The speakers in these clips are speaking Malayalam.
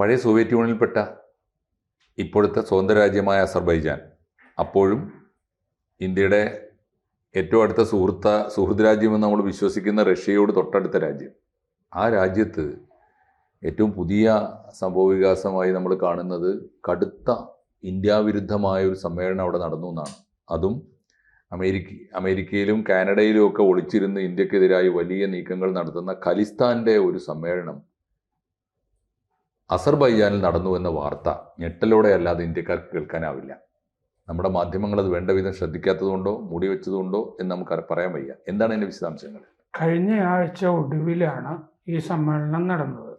പഴയ സോവിയറ്റ് യൂണിയനിൽപ്പെട്ട ഇപ്പോഴത്തെ സ്വതന്ത്ര രാജ്യമായ അസർബൈജാൻ. അപ്പോഴും ഇന്ത്യയുടെ ഏറ്റവും അടുത്ത സുഹൃത്ത സുഹൃത്ത് രാജ്യമെന്ന് നമ്മൾ വിശ്വസിക്കുന്ന റഷ്യയോട് തൊട്ടടുത്ത രാജ്യം. ആ രാജ്യത്ത് ഏറ്റവും പുതിയ സംഭവവികാസമായി നമ്മൾ കാണുന്നത് കടുത്ത ഇന്ത്യ വിരുദ്ധമായ ഒരു സമ്മേളനം അവിടെ നടന്നു എന്നാണ്. അതും അമേരിക്ക അമേരിക്കയിലും കാനഡയിലും ഒക്കെ ഒളിച്ചിരുന്ന് ഇന്ത്യക്കെതിരായി വലിയ നീക്കങ്ങൾ നടത്തുന്ന ഖലിസ്ഥാന്റെ ഒരു സമ്മേളനം അസർബൈജാനിൽ നടന്നു എന്ന വാർത്ത ഞെട്ടലോടെ അല്ലാതെ ഇന്ത്യക്കാർക്ക് കേൾക്കാനാവില്ല. നമ്മുടെ മാധ്യമങ്ങൾ അത് വേണ്ട വിധം ശ്രദ്ധിക്കാത്തതുകൊണ്ടോ മുടി വെച്ചതുകൊണ്ടോ എന്ന് നമുക്ക് പറയാൻ വയ്യ. എന്താണ് അതിന്റെ വിശദാംശങ്ങൾ? കഴിഞ്ഞ ആഴ്ച ഒടുവിലാണ് ഈ സമ്മേളനം നടന്നത്.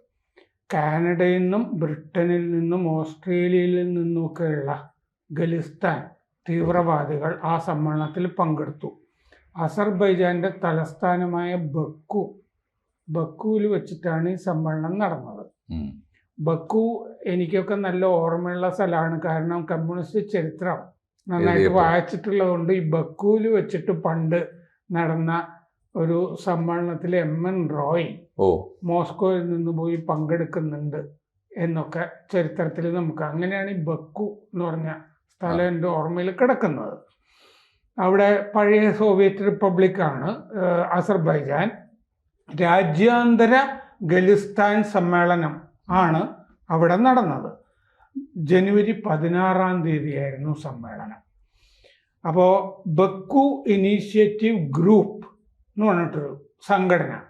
കാനഡയിൽ നിന്നും ബ്രിട്ടനിൽ നിന്നും ഓസ്ട്രേലിയയിൽ നിന്നുമൊക്കെയുള്ള ഖലിസ്ഥാൻ തീവ്രവാദികൾ ആ സമ്മേളനത്തിൽ പങ്കെടുത്തു. അസർബൈജാന്റെ തലസ്ഥാനമായ ബക്കു ബക്കുവിൽ വെച്ചിട്ടാണ് ഈ സമ്മേളനം നടന്നത്. ബക്കു എനിക്കൊക്കെ നല്ല ഓർമ്മയുള്ള സ്ഥലമാണ്. കാരണം കമ്മ്യൂണിസ്റ്റ് ചരിത്രം നന്നായിട്ട് വായിച്ചിട്ടുള്ളതുകൊണ്ട് ഈ ബക്കുവിൽ വെച്ചിട്ട് പണ്ട് നടന്ന ഒരു സമ്മേളനത്തിൽ എം എൻ റോയ് മോസ്കോയിൽ നിന്ന് പോയി പങ്കെടുക്കുന്നുണ്ട് എന്നൊക്കെ ചരിത്രത്തിൽ നമുക്ക്. അങ്ങനെയാണ് ഈ ബക്കു എന്ന് പറഞ്ഞ സ്ഥലം എന്റെ ഓർമ്മയിൽ കിടക്കുന്നത്. അവിടെ പഴയ സോവിയറ്റ് റിപ്പബ്ലിക്കാണ് ആണ് അസർബൈജാൻ. രാജ്യാന്തര ഖലിസ്ഥാൻ സമ്മേളനം ആണ് അവിടെ നടന്നത്. ജനുവരി പതിനാറാം തീയതിയായിരുന്നു സമ്മേളനം. അപ്പോൾ ബക്കു ഇനീഷ്യേറ്റീവ് ഗ്രൂപ്പ് എന്ന് പറഞ്ഞിട്ടൊരു സംഘടന.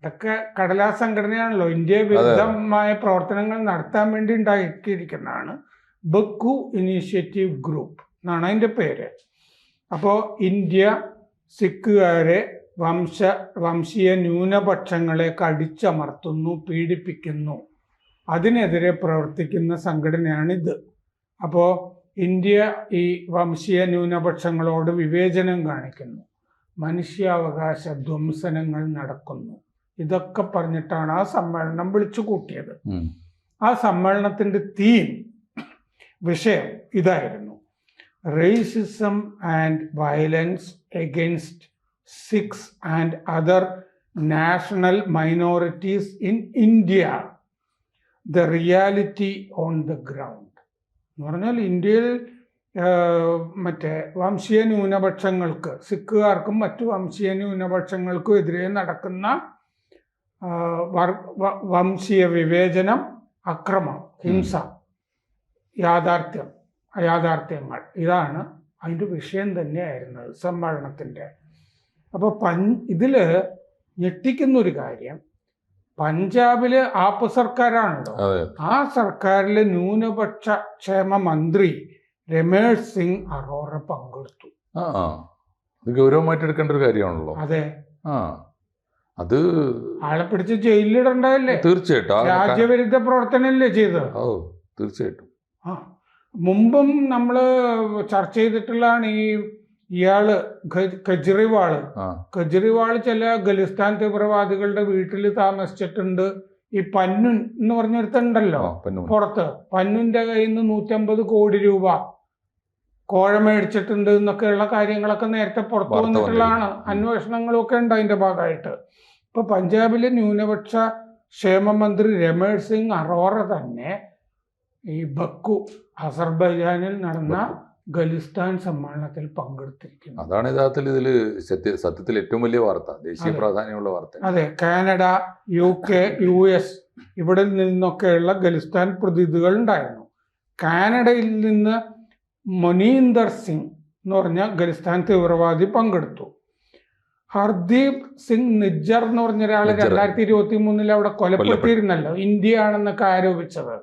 ഇതൊക്കെ കടലാസ് സംഘടനയാണല്ലോ. ഇന്ത്യ വിരുദ്ധമായ പ്രവർത്തനങ്ങൾ നടത്താൻ വേണ്ടി ഉണ്ടാക്കിയിരിക്കുന്നതാണ് ബക്കു ഇനീഷ്യേറ്റീവ് ഗ്രൂപ്പ് എന്നാണ് അതിന്റെ പേര്. അപ്പോൾ ഇന്ത്യ സിഖുകാരെ വംശ വംശീയ ന്യൂനപക്ഷങ്ങളെ കടിച്ചമർത്തുന്നു പീഡിപ്പിക്കുന്നു. അതിനെതിരെ പ്രവർത്തിക്കുന്ന സംഘടനയാണിത്. അപ്പോൾ ഇന്ത്യ ഈ വംശീയ ന്യൂനപക്ഷങ്ങളോട് വിവേചനം കാണിക്കുന്നു. മനുഷ്യാവകാശ ധ്വംസനങ്ങൾ നടക്കുന്നു. ഇതൊക്കെ പറഞ്ഞിട്ടാണ് ആ സമ്മേളനം വിളിച്ചു കൂട്ടിയത്. ആ സമ്മേളനത്തിന്റെ തീം വിഷയം ഇതായിരുന്നു. Racism and violence against Sikhs and other national minorities in India the reality on the ground എന്ന് പറഞ്ഞാൽ ഇന്ത്യയിൽ മറ്റേ വംശീയ ന്യൂനപക്ഷങ്ങൾക്ക് സിഖുകാർക്കും മറ്റു വംശീയ ന്യൂനപക്ഷങ്ങൾക്കും എതിരെ നടക്കുന്ന വംശീയ വിവേചനം അക്രമം ഹിംസ യാഥാർത്ഥ്യം അയാഥാർത്ഥ്യങ്ങൾ. ഇതാണ് അതിന്റെ വിഷയം തന്നെയായിരുന്നത് സമ്മേളനത്തിന്റെ അപ്പോൾ പൻ ഇതിൽ ഞെട്ടിക്കുന്നൊരു കാര്യം പഞ്ചാബിൽ ആപ്പ് സർക്കാരാണല്ലോ. ആ സർക്കാരിലെ ന്യൂനപക്ഷ ക്ഷേമ മന്ത്രി രമേഷ് സിംഗ് അറോറ പങ്കെടുത്തു. ഇത് ഗൗരവമായിട്ട് എടുക്കേണ്ട ഒരു കാര്യമാണല്ലോ. അതെ. ആ. അത് ആളെ പിടിച്ച് ജയിലിലിടണ്ടല്ലേ തീർച്ചയായിട്ടും. രാജ്യവിരുദ്ധ പ്രവർത്തനമല്ലേ ചെയ്തത്? ഓ തീർച്ചയായിട്ടും. ആ. മുമ്പും നമ്മൾ ചർച്ച ചെയ്തിട്ടുള്ളതാണ് ഈ ഇയാൾ കജ്രിവാൾ കെജ്രിവാൾ ചില ഖലിസ്ഥാൻ തീവ്രവാദികളുടെ വീട്ടിൽ താമസിച്ചിട്ടുണ്ട്. ഈ പന്നുൻ എന്ന് പറഞ്ഞൊരുത്തുണ്ടല്ലോ പുറത്ത്. പന്നുന്റെ കയ്യിൽ നിന്ന് നൂറ്റമ്പത് കോടി രൂപ കോഴ മേടിച്ചിട്ടുണ്ട് എന്നൊക്കെയുള്ള കാര്യങ്ങളൊക്കെ നേരത്തെ പുറത്തു വന്നിട്ടുള്ളതാണ് അന്വേഷണങ്ങളൊക്കെ ഉണ്ട് അതിന്റെ ഭാഗമായിട്ട്. ഇപ്പൊ പഞ്ചാബിലെ ന്യൂനപക്ഷ ക്ഷേമ മന്ത്രി രമേഷ് സിംഗ് അറോറ തന്നെ ഈ ബക്കു അസർബൈജാനിൽ നടന്ന ഖലിസ്ഥാൻ സമ്മേളനത്തിൽ പങ്കെടുത്തിരിക്കുന്നു അതാണ് യഥാർത്ഥത്തിൽ ഇതിൽ സത്യ സത്യത്തിൽ ഏറ്റവും വലിയ വാർത്ത ദേശീയ പ്രാധാന്യമുള്ള വാർത്ത. അതെ Canada U K U S ഇവിടെ നിന്നൊക്കെയുള്ള ഖലിസ്ഥാൻ പ്രതിനിധികൾ ഉണ്ടായിരുന്നു. കാനഡയിൽ നിന്ന് മൊനീന്ദർ സിംഗ് എന്ന് പറഞ്ഞ ഖലിസ്ഥാൻ തീവ്രവാദി പങ്കെടുത്തു. ഹർദീപ് സിംഗ് നിജ്ജർ എന്ന് പറഞ്ഞ ഒരാൾ. രണ്ടായിരത്തി ഇരുപത്തി മൂന്നിൽ അവിടെ കൊലപ്പെട്ടിരുന്നല്ലോ. ഇന്ത്യ ആണെന്നൊക്കെ ആരോപിച്ചത്.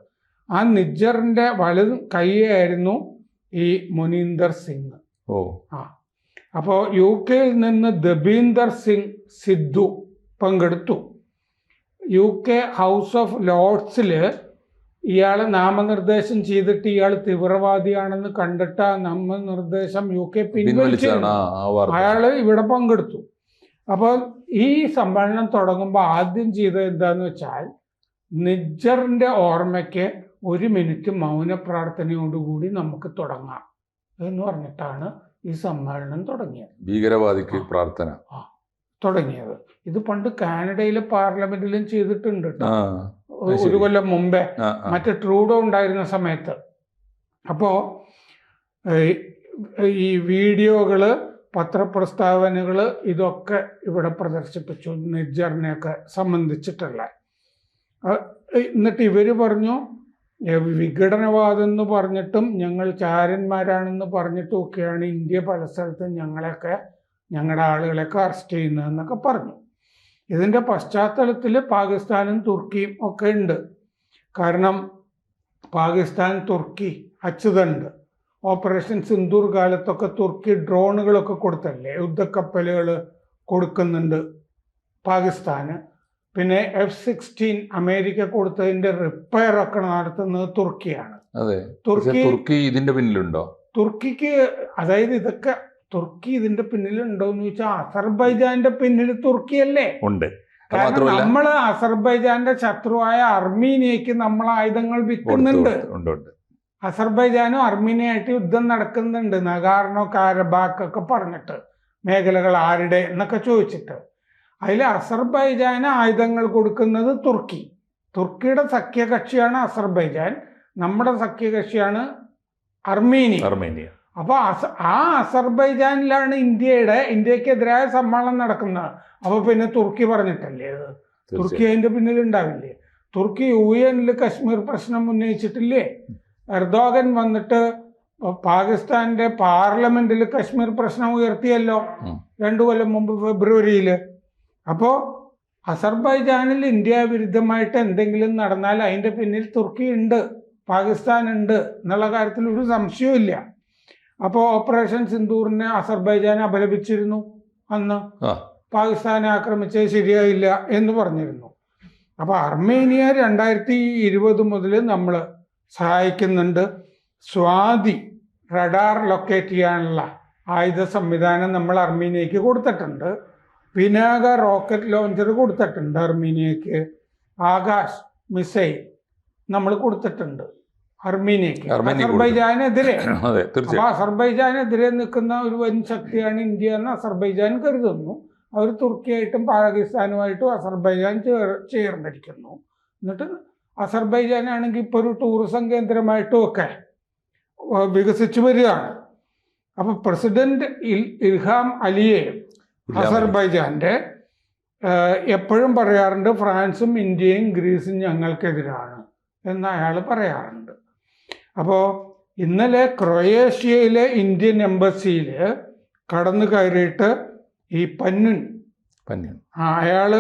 ആ നിജ്ജറിന്റെ വലത് കൈയായിരുന്നു ഈ മുനീന്ദർ സിംഗ്. ഓ. ആ. അപ്പോൾ യു കെയിൽ നിന്ന് ദബീന്ദർ സിംഗ് സിദ്ധു പങ്കെടുത്തു. യു കെ ഹൗസ് ഓഫ് ലോർഡ്സിൽ ഇയാളെ നാമനിർദ്ദേശം ചെയ്തിട്ട് ഇയാൾ തീവ്രവാദിയാണെന്ന് കണ്ടിട്ട് ആ നാമനിർദ്ദേശം യു കെ പിൻവലിച്ചു അയാൾ ഇവിടെ പങ്കെടുത്തു. അപ്പോൾ ഈ സമ്മേളനം തുടങ്ങുമ്പോൾ ആദ്യം ചെയ്തത് എന്താന്ന് വെച്ചാൽ നിജറിന്റെ ഓർമ്മയ്ക്ക് ഒരു മിനിറ്റ് മൗന പ്രാർത്ഥനയോടുകൂടി നമുക്ക് തുടങ്ങാം എന്ന് പറഞ്ഞിട്ടാണ് ഈ സമ്മേളനം തുടങ്ങിയത്. ഭീകരവാദിക്ക് ആ. പ്രാർത്ഥന. തുടങ്ങിയത്. ഇത് പണ്ട് കാനഡയിലെ പാർലമെന്റിലും ചെയ്തിട്ടുണ്ട് ആ ഒരു കൊല്ലം മുമ്പേ ആ, ആ. മറ്റേ ട്രൂഡോ ഉണ്ടായിരുന്ന സമയത്ത്. അപ്പോ ഈ വീഡിയോകൾ പത്രപ്രസ്താവനകൾ ഇതൊക്കെ ഇവിടെ പ്രദർശിപ്പിച്ചു നിജ്ജറിനെയൊക്കെ സംബന്ധിച്ചിട്ടുള്ള. ആ, എന്നിട്ട് ഇവർ പറഞ്ഞു വിഘടനവാദം എന്ന് പറഞ്ഞിട്ടും ഞങ്ങൾ ചാരന്മാരാണെന്ന് പറഞ്ഞിട്ടും ഒക്കെയാണ് ഇന്ത്യ പല സ്ഥലത്തും ഞങ്ങളെയൊക്കെ ഞങ്ങളുടെ ആളുകളെയൊക്കെ അറസ്റ്റ് ചെയ്യുന്നതെന്നൊക്കെ പറഞ്ഞു. ഇതിന്റെ പശ്ചാത്തലത്തിൽ പാകിസ്ഥാനും തുർക്കിയും ഒക്കെ ഉണ്ട്. കാരണം പാകിസ്ഥാൻ തുർക്കി അച്ചുതണ്ട് ഓപ്പറേഷൻ സിന്ദൂർ കാലത്തൊക്കെ തുർക്കി ഡ്രോണുകളൊക്കെ കൊടുത്തല്ലേ യുദ്ധക്കപ്പലുകൾ കൊടുക്കുന്നുണ്ട് പാകിസ്ഥാന്. പിന്നെ എഫ് സിക്സ്റ്റീൻ അമേരിക്ക കൊടുത്തതിന്റെ റിപ്പയർ ഒക്കെ നടത്തുന്നത് തുർക്കിയാണ്. അതെ. തുർക്കി തുർക്കി ഇതിന്റെ പിന്നിലുണ്ടോ? തുർക്കിക്ക് അതായത് ഇതൊക്കെ തുർക്കി ഇതിന്റെ പിന്നിലുണ്ടോ എന്ന് ചോദിച്ചാൽ അസർബൈജാന്റെ പിന്നിൽ തുർക്കിയല്ലേ? ഉണ്ട്. കാരണം നമ്മൾ അസർബൈജാന്റെ ശത്രുവായ അർമീനിയക്ക് നമ്മൾ ആയുധങ്ങൾ വിൽക്കുന്നുണ്ട്. അസർബൈജാനും അർമീനിയായിട്ട് യുദ്ധം നടക്കുന്നുണ്ട്. നഗാർണോ കാരബാക്ക് ഒക്കെ പറഞ്ഞിട്ട് മേഖലകൾ ആരുടെ എന്നൊക്കെ ചോദിച്ചിട്ട്. അതിൽ അസർബൈജാന് ആയുധങ്ങൾ കൊടുക്കുന്നത് തുർക്കി. തുർക്കിയുടെ സഖ്യകക്ഷിയാണ് അസർബൈജാൻ. നമ്മുടെ സഖ്യകക്ഷിയാണ് അർമീനിയ. അർമേനിയ. അപ്പോൾ അസ- ആ അസർബൈജാനിലാണ് ഇന്ത്യയുടെ ഇന്ത്യക്കെതിരായ സമ്മേളനം നടക്കുന്നത് അപ്പോൾ പിന്നെ തുർക്കി പറഞ്ഞിട്ടല്ലേ അത്? തുർക്കി അതിന്റെ അതിന്റെ പിന്നിൽ ഉണ്ടാവില്ലേ തുർക്കി യു എനിൽ കശ്മീർ പ്രശ്നം ഉന്നയിച്ചിട്ടില്ലേ? എർദോഗൻ വന്നിട്ട് പാകിസ്ഥാന്റെ പാർലമെന്റിൽ കശ്മീർ പ്രശ്നം ഉയർത്തിയല്ലോ. രണ്ടു കൊല്ലം മുമ്പ് ഫെബ്രുവരിയിൽ അപ്പോൾ അസർബൈജാനിൽ ഇന്ത്യ വിരുദ്ധമായിട്ട് എന്തെങ്കിലും നടന്നാൽ അതിന്റെ പിന്നിൽ തുർക്കി ഉണ്ട് പാകിസ്ഥാൻ ഉണ്ട് എന്നുള്ള കാര്യത്തിൽ ഒരു സംശയവും അപ്പോൾ ഓപ്പറേഷൻ സിന്ദൂറിനെ അസർബൈജാൻ അപലപിച്ചിരുന്നു അന്ന്. പാകിസ്ഥാനെ ആക്രമിച്ചത് ശരിയായില്ല എന്ന് പറഞ്ഞിരുന്നു. അപ്പോൾ അർമേനിയ രണ്ടായിരത്തി ഇരുപത് മുതൽ നമ്മൾ സഹായിക്കുന്നുണ്ട്. സ്വാതി റഡാർ ലൊക്കേറ്റ് ചെയ്യാനുള്ള ആയുധ സംവിധാനം നമ്മൾ അർമേനിയക്ക് കൊടുത്തിട്ടുണ്ട്. പിനാക റോക്കറ്റ് ലോഞ്ചർ കൊടുത്തിട്ടുണ്ട് അർമീനിയക്ക്. ആകാശ് മിസൈൽ നമ്മൾ കൊടുത്തിട്ടുണ്ട് അർമീനിയക്ക്. അർമേനിയ അസർബൈജാനെതിരെ. അപ്പൊ അസർബൈജാനെതിരെ നിൽക്കുന്ന ഒരു വൻ ശക്തിയാണ് ഇന്ത്യ എന്ന് അസർബൈജാൻ കരുതുന്നു. അവർ തുർക്കിയായിട്ടും പാകിസ്ഥാനുമായിട്ടും അസർബൈജാൻ ചേർ ചേർന്നിരിക്കുന്നു. എന്നിട്ട് അസർബൈജാനാണെങ്കിൽ ഇപ്പോൾ ഒരു ടൂറിസം കേന്ദ്രമായിട്ടും ഒക്കെ വികസിച്ചു വരികയാണ്. അപ്പൊ പ്രസിഡന്റ് ഇൽ- ഇൽഹാം അലിയെയും അസർബൈജാന്റെ എപ്പോഴും പറയാറുണ്ട് ഫ്രാൻസും ഇന്ത്യയും ഗ്രീസും ഞങ്ങൾക്കെതിരാണ് എന്ന് അയാൾ പറയാറുണ്ട്. അപ്പോൾ ഇന്നലെ ക്രൊയേഷ്യയിലെ ഇന്ത്യൻ എംബസിയിൽ കടന്നു കയറിയിട്ട് ഈ പന്നുൻ പന്നുൻ അയാൾ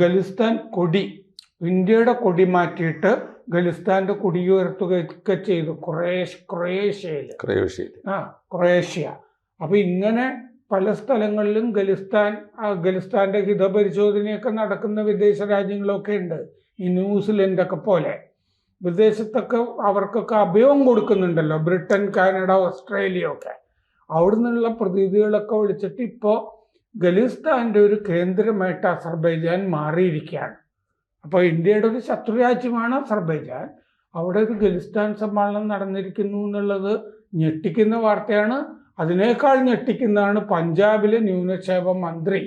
ഖലിസ്ഥാൻ കൊടി ഇന്ത്യയുടെ കൊടി മാറ്റിയിട്ട് ഖലിസ്ഥാന്റെ കൊടി ഉയർത്തുകയൊക്കെ ചെയ്തു ക്രൊയേഷ്യ ക്രൊയേഷ്യയിൽ. ക്രൊയേഷ്യയിൽ. ആ ക്രൊയേഷ്യ. അപ്പോൾ ഇങ്ങനെ പല സ്ഥലങ്ങളിലും ഖലിസ്ഥാൻ ആ ഖലിസ്ഥാന്റെ ഹിതപരിശോധനയൊക്കെ നടക്കുന്ന വിദേശ രാജ്യങ്ങളൊക്കെ ഉണ്ട്. ഈ ന്യൂസിലൻഡൊക്കെ പോലെ. വിദേശത്തൊക്കെ അവർക്കൊക്കെ അഭയവും കൊടുക്കുന്നുണ്ടല്ലോ. ബ്രിട്ടൻ കാനഡ ഓസ്ട്രേലിയ ഒക്കെ അവിടെ നിന്നുള്ള പ്രതിനിധികളൊക്കെ വിളിച്ചിട്ട് ഇപ്പോൾ ഖലിസ്ഥാന്റെ ഒരു കേന്ദ്രമായിട്ട് അസർബൈജാൻ മാറിയിരിക്കുകയാണ്. അപ്പോൾ ഇന്ത്യയുടെ ഒരു ശത്രുരാജ്യമാണ് അസർബൈജാൻ. അവിടെ ഒരു ഖലിസ്ഥാൻ സമ്മേളനം നടന്നിരിക്കുന്നു എന്നുള്ളത് ഞെട്ടിക്കുന്ന വാർത്തയാണ്. അതിനേക്കാൾ ഞെട്ടിക്കുന്നതാണ് പഞ്ചാബിലെ ന്യൂനക്ഷേപ മന്ത്രി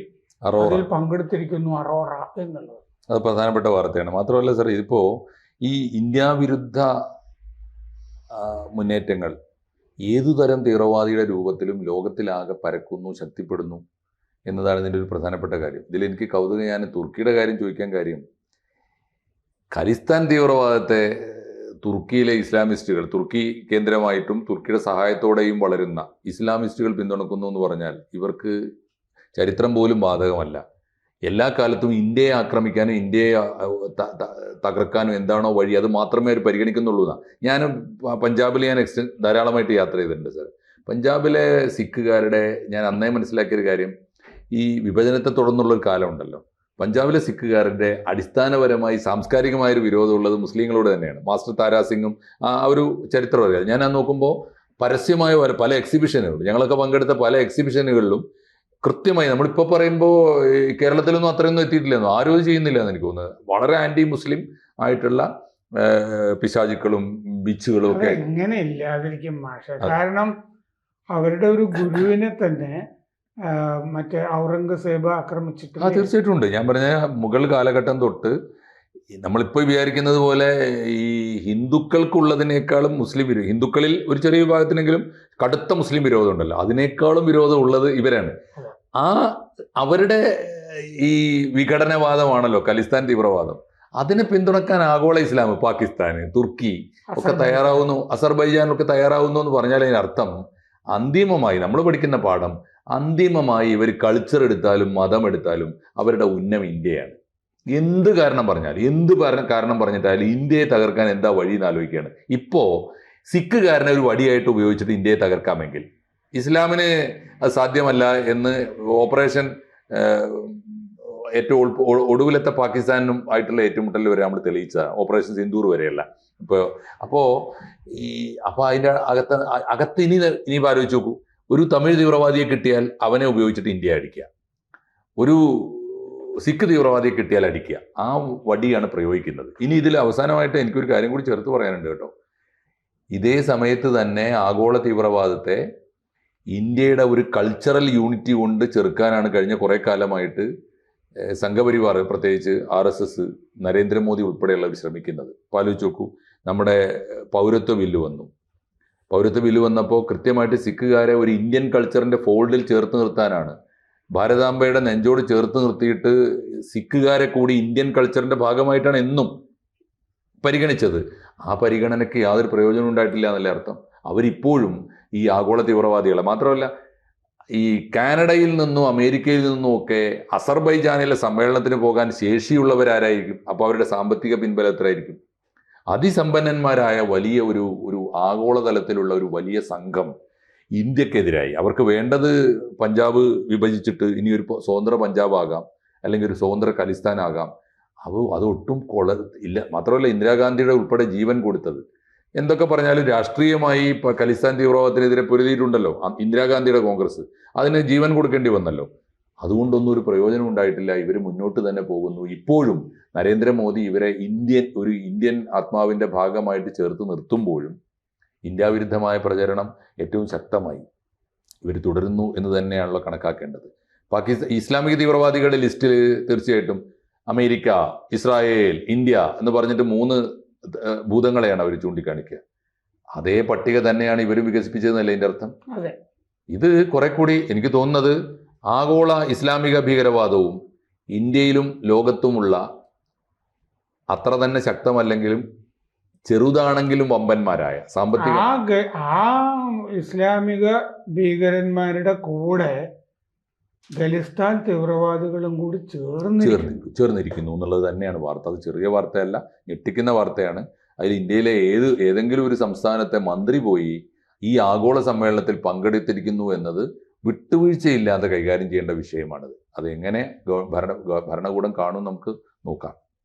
അതിൽ പങ്കെടുത്തിരിക്കുന്നു അറോറ എന്നുള്ളത്. അത് പ്രധാനപ്പെട്ട വാർത്തയാണ്. മാത്രമല്ല സാർ ഇതിപ്പോ ഈ ഇന്ത്യ വിരുദ്ധ ആ, മുന്നേറ്റങ്ങൾ ഏതുതരം തീവ്രവാദിയുടെ രൂപത്തിലും ലോകത്തിലാകെ പരക്കുന്നു ശക്തിപ്പെടുന്നു എന്നതാണ് ഇതിന്റെ ഒരു പ്രധാനപ്പെട്ട കാര്യം. ഇതിൽ എനിക്ക് കൗതുകം ഞാൻ തുർക്കിയുടെ കാര്യം ചോദിക്കാൻ കാര്യം. ഖലിസ്ഥാൻ തീവ്രവാദത്തെ തുർക്കിയിലെ ഇസ്ലാമിസ്റ്റുകൾ തുർക്കി കേന്ദ്രമായിട്ടും തുർക്കിയുടെ സഹായത്തോടെയും വളരുന്ന ഇസ്ലാമിസ്റ്റുകൾ പിന്തുണക്കുന്നു എന്ന് പറഞ്ഞാൽ ഇവർക്ക് ചരിത്രം പോലും ബാധകമല്ല. എല്ലാ കാലത്തും ഇന്ത്യയെ ആക്രമിക്കാനും ഇന്ത്യയെ തകർക്കാനും എന്താണോ വഴി അത് മാത്രമേ അവർ പരിഗണിക്കുന്നുള്ളൂ എന്നാണ് ഞാൻ പഞ്ചാബിൽ ഞാൻ എക്സ്റ്റൻ ധാരാളമായിട്ട് യാത്ര ചെയ്തിട്ടുണ്ട് സാർ. പഞ്ചാബിലെ സിഖുകാരുടെ ഞാൻ അന്നേ മനസ്സിലാക്കിയൊരു കാര്യം ഈ വിഭജനത്തെ തുടർന്നുള്ള ഒരു കാലമുണ്ടല്ലോ. പഞ്ചാബിലെ സിഖുകാരന്റെ അടിസ്ഥാനപരമായി സാംസ്കാരികമായ ഒരു വിരോധമുള്ളത് മുസ്ലിങ്ങളോട് തന്നെയാണ്. മാസ്റ്റർ താരാസിംഗും ആ ഒരു ചരിത്രം അറിയാം. ഞാൻ ആ നോക്കുമ്പോൾ പരസ്യമായ പല- എക്സിബിഷനുകൾ ഞങ്ങളൊക്കെ പങ്കെടുത്ത പല എക്സിബിഷനുകളിലും കൃത്യമായി നമ്മളിപ്പോൾ പറയുമ്പോൾ കേരളത്തിലൊന്നും അത്രയൊന്നും എത്തിയിട്ടില്ലെന്നോ ആരും ചെയ്യുന്നില്ല എന്ന് എനിക്ക് തോന്നുന്നത് വളരെ ആന്റി മുസ്ലിം ആയിട്ടുള്ള പിശാചുക്കളും ബീച്ചുകളും ഒക്കെ. എങ്ങനെ ഇല്ലാതിരിക്കും മാഷ? കാരണം അവരുടെ ഒരു ഗുരുവിനെ തന്നെ മറ്റേ ഔറംഗസേബ് ആ ആക്രമിച്ചിട്ട് തീർച്ചയായിട്ടും ഉണ്ട്. ഞാൻ പറഞ്ഞ മുഗൾ കാലഘട്ടം തൊട്ട് നമ്മളിപ്പോൾ വിചാരിക്കുന്നത് പോലെ ഈ ഹിന്ദുക്കൾക്കുള്ളതിനേക്കാളും മുസ്ലിം വിരോധം ഹിന്ദുക്കളിൽ ഒരു ചെറിയ വിഭാഗത്തിനെങ്കിലും കടുത്ത മുസ്ലിം വിരോധം ഉണ്ടല്ലോ. അതിനേക്കാളും വിരോധം ഉള്ളത് ഇവരാണ്. ആ അവരുടെ ഈ വിഘടനവാദമാണല്ലോ ഖലിസ്ഥാൻ തീവ്രവാദം. അതിനെ പിന്തുണക്കാൻ ആഗോള ഇസ്ലാം പാകിസ്ഥാന് തുർക്കി ഒക്കെ തയ്യാറാവുന്നു അസർബൈജാനൊക്കെ തയ്യാറാവുന്നു എന്ന് പറഞ്ഞാൽ അതിനർത്ഥം അന്തിമമായി നമ്മൾ പഠിക്കുന്ന പാഠം അന്തിമമായി ഇവർ കൾച്ചർ എടുത്താലും മതം എടുത്താലും അവരുടെ ഉന്നം ഇന്ത്യയാണ്. എന്ത് കാരണം പറഞ്ഞാൽ എന്ത് കാരണം പറഞ്ഞിട്ടായാലും ഇന്ത്യയെ തകർക്കാൻ എന്താ വഴി എന്ന് ആലോചിക്കുകയാണ്. ഇപ്പോൾ സിഖുകാരനെ ഒരു വടിയായിട്ട് ഉപയോഗിച്ചിട്ട് ഇന്ത്യയെ തകർക്കാമെങ്കിൽ ഇസ്ലാമിന് അത് സാധ്യമല്ല എന്ന് ഓപ്പറേഷൻ ഏറ്റവും ഒടുവിലത്തെ പാകിസ്ഥാനും ആയിട്ടുള്ള ഏറ്റുമുട്ടൽ വരെ നമ്മൾ തെളിയിച്ച ഓപ്പറേഷൻ സിന്ദൂർ വരെയല്ല. ഇപ്പോൾ അപ്പോൾ ഈ അപ്പോൾ അതിന്റെ അകത്ത് അകത്ത് ഇനി ഇനി ആലോചിച്ച് നോക്കൂ. ഒരു തമിഴ് തീവ്രവാദിയെ കിട്ടിയാൽ അവനെ ഉപയോഗിച്ചിട്ട് ഇന്ത്യ അടിക്കുക. ഒരു സിഖ് തീവ്രവാദിയെ കിട്ടിയാൽ അടിക്കുക. ആ വടിയാണ് പ്രയോഗിക്കുന്നത്. ഇനി ഇതിൽ അവസാനമായിട്ട് എനിക്കൊരു കാര്യം കൂടി ചേർത്ത് പറയാനുണ്ട് കേട്ടോ. ഇതേ സമയത്ത് തന്നെ ആഗോള തീവ്രവാദത്തെ ഇന്ത്യയുടെ ഒരു കൾച്ചറൽ യൂണിറ്റി കൊണ്ട് ചെറുക്കാനാണ് കഴിഞ്ഞ കുറേ കാലമായിട്ട് സംഘപരിവാർ പ്രത്യേകിച്ച് ആർ എസ് എസ് നരേന്ദ്രമോദി ഉൾപ്പെടെയുള്ളവർ ശ്രമിക്കുന്നത് പാലോചിച്ച് നോക്കൂ നമ്മുടെ പൗരത്വ ബില്ല് വന്നു. പൗരത്വ ബില്ല് വന്നപ്പോൾ കൃത്യമായിട്ട് സിഖുകാരെ ഒരു ഇന്ത്യൻ കൾച്ചറിന്റെ ഫോൾഡിൽ ചേർത്ത് നിർത്താനാണ്. ഭാരതാംബയുടെ നെഞ്ചോട് ചേർത്ത് നിർത്തിയിട്ട് സിഖുകാരെ കൂടി ഇന്ത്യൻ കൾച്ചറിന്റെ ഭാഗമായിട്ടാണ് എന്നും പരിഗണിച്ചത്. ആ പരിഗണനയ്ക്ക് യാതൊരു പ്രയോജനം ഉണ്ടായിട്ടില്ല എന്നല്ലേ അർത്ഥം. അവരിപ്പോഴും ഈ ആഗോള തീവ്രവാദികളെ. മാത്രമല്ല ഈ കാനഡയിൽ നിന്നും അമേരിക്കയിൽ നിന്നും ഒക്കെ അസർബൈജാനിലെ സമ്മേളനത്തിന് പോകാൻ ശേഷിയുള്ളവരാരായിരിക്കും? അപ്പോൾ അവരുടെ സാമ്പത്തിക പിൻബലം എത്രയായിരിക്കും? അതിസമ്പന്നന്മാരായ വലിയ ഒരു ആഗോളതലത്തിലുള്ള ഒരു വലിയ സംഘം ഇന്ത്യക്കെതിരായി. അവർക്ക് വേണ്ടത് പഞ്ചാബ് വിഭജിച്ചിട്ട് ഇനി ഒരു സ്വതന്ത്ര പഞ്ചാബ് ആകാം അല്ലെങ്കിൽ ഒരു സ്വതന്ത്ര ഖലിസ്ഥാൻ ആകാം അവ അതൊട്ടും കൊള ഇല്ല. മാത്രമല്ല ഇന്ദിരാഗാന്ധിയുടെ ഉൾപ്പെടെ ജീവൻ കൊടുത്തത്. എന്തൊക്കെ പറഞ്ഞാലും രാഷ്ട്രീയമായി ഖലിസ്ഥാൻ തീവ്രവാദത്തിനെതിരെ പൊരുതിയിട്ടുണ്ടല്ലോ ഇന്ദിരാഗാന്ധിയുടെ കോൺഗ്രസ്. അതിന് ജീവൻ കൊടുക്കേണ്ടി വന്നല്ലോ. അതുകൊണ്ടൊന്നും ഒരു പ്രയോജനം ഉണ്ടായിട്ടില്ല. ഇവർ മുന്നോട്ട് തന്നെ പോകുന്നു. ഇപ്പോഴും നരേന്ദ്രമോദി ഇവരെ ഇന്ത്യൻ ഒരു ഇന്ത്യൻ ആത്മാവിന്റെ ഭാഗമായിട്ട് ചേർത്ത് നിർത്തുമ്പോഴും ഇന്ത്യ വിരുദ്ധമായ പ്രചരണം ഏറ്റവും ശക്തമായി ഇവർ തുടരുന്നു എന്ന് തന്നെയാണല്ലോ കണക്കാക്കേണ്ടത്. പാകിസ്ഥാൻ ഇസ്ലാമിക തീവ്രവാദികളുടെ ലിസ്റ്റിൽ തീർച്ചയായിട്ടും അമേരിക്ക ഇസ്രായേൽ ഇന്ത്യ എന്ന് പറഞ്ഞിട്ട് മൂന്ന് ഭൂതങ്ങളെയാണ് അവർ ചൂണ്ടിക്കാണിക്കുക. അതേ പട്ടിക തന്നെയാണ് ഇവരും വികസിപ്പിച്ചതെന്നല്ലേ ഇതിന്റെ അർത്ഥം. ഇത് കുറെ കൂടി എനിക്ക് തോന്നുന്നത് ആഗോള ഇസ്ലാമിക ഭീകരവാദവും ഇന്ത്യയിലും ലോകത്തുമുള്ള അത്ര തന്നെ ശക്തമല്ലെങ്കിലും ചെറുതാണെങ്കിലും വമ്പന്മാരായ സാമ്പത്തിക ആ ഇസ്ലാമിക ഭീകരന്മാരുടെ കൂടെ ഖലിസ്ഥാൻ തീവ്രവാദികളും കൂടി ചേർന്ന് ചേർന്ന് ചേർന്നിരിക്കുന്നു എന്നുള്ളത് തന്നെയാണ് വാർത്ത. അത് ചെറിയ വാർത്തയല്ല ഞെട്ടിക്കുന്ന വാർത്തയാണ്. അതിൽ ഇന്ത്യയിലെ ഏത് ഏതെങ്കിലും ഒരു സംസ്ഥാനത്തെ മന്ത്രി പോയി ഈ ആഗോള സമ്മേളനത്തിൽ പങ്കെടുത്തിരിക്കുന്നു എന്നത് വിട്ടുവീഴ്ചയില്ലാതെ കൈകാര്യം ചെയ്യേണ്ട വിഷയമാണിത്. അത് എങ്ങനെ ഭരണ ഭരണകൂടം കാണും നമുക്ക് നോക്കാം.